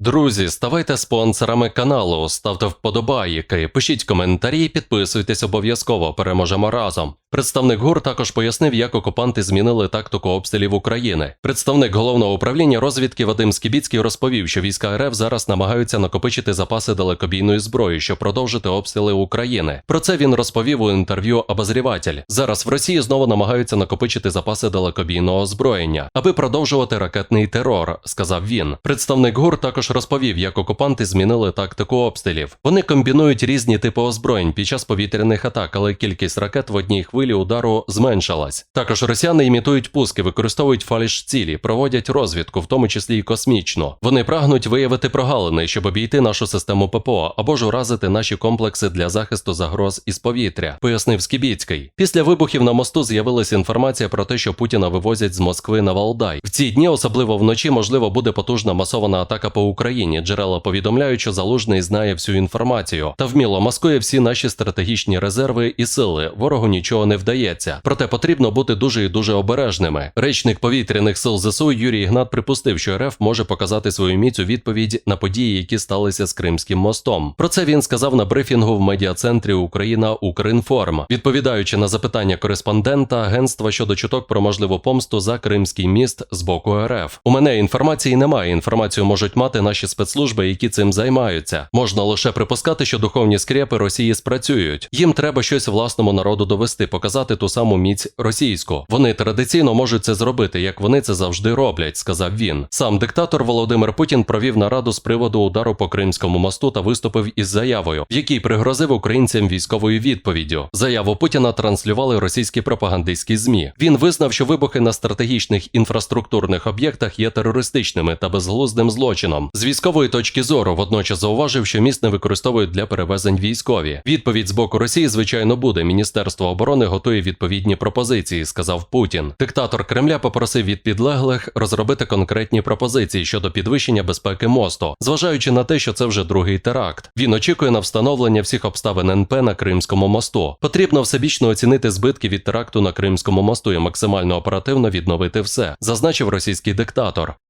Друзі, ставайте спонсорами каналу, ставте вподобайки, пишіть коментарі, підписуйтесь обов'язково. Переможемо разом. Представник ГУР також пояснив, як окупанти змінили тактику обстрілів України. Представник головного управління розвідки Вадим Скібіцький розповів, що війська РФ зараз намагаються накопичити запаси далекобійної зброї, щоб продовжити обстріли України. Про це він розповів у інтерв'ю обозріватель. Зараз в Росії знову намагаються накопичити запаси далекобійного озброєння, аби продовжувати ракетний терор, сказав він. Представник ГУР також розповів, як окупанти змінили тактику обстрілів. Вони комбінують різні типи озброєнь під час повітряних атак, але кількість ракет в одній хвилі удару зменшилась. Також росіяни імітують пуски, використовують фальш цілі, проводять розвідку, в тому числі й космічну. Вони прагнуть виявити прогалини, щоб обійти нашу систему ППО або ж уразити наші комплекси для захисту загроз із повітря, пояснив Скібіцький. Після вибухів на мосту з'явилася інформація про те, що Путіна вивозять з Москви на Валдай. В ці дні, особливо вночі, можливо, буде потужна масована атака по Україні. Джерела повідомляють, що залужний знає всю інформацію та вміло маскує всі наші стратегічні резерви і сили. Ворогу нічого не вдається. Проте потрібно бути дуже і дуже обережними. Речник повітряних сил ЗСУ Юрій Ігнат припустив, що РФ може показати свою міць у відповідь на події, які сталися з Кримським мостом. Про це він сказав на брифінгу в медіа-центрі Україна Укрінформ, відповідаючи на запитання кореспондента агентства щодо чуток про можливу помсту за Кримський міст з боку РФ. У мене інформації немає. Інформацію можуть мати наші спецслужби, які цим займаються. Можна лише припускати, що духовні скрепи Росії спрацюють. Їм треба щось власному народу довести, показати ту саму міць російську. Вони традиційно можуть це зробити, як вони це завжди роблять, сказав він. Сам диктатор Володимир Путін провів нараду з приводу удару по Кримському мосту та виступив із заявою, в якій пригрозив українцям військовою відповіддю. Заяву Путіна транслювали російські пропагандистські змі. Він визнав, що вибухи на стратегічних інфраструктурних об'єктах є терористичними та безглуздим злочином. З військової точки зору водночас зауважив, що міст не використовують для перевезень військові. Відповідь з боку Росії, звичайно, буде. Міністерство оборони готує відповідні пропозиції, сказав Путін. Диктатор Кремля попросив від підлеглих розробити конкретні пропозиції щодо підвищення безпеки мосту, зважаючи на те, що це вже другий теракт. Він очікує на встановлення всіх обставин НП на Кримському мосту. Потрібно всебічно оцінити збитки від теракту на Кримському мосту і максимально оперативно відновити все, зазначив російський диктатор.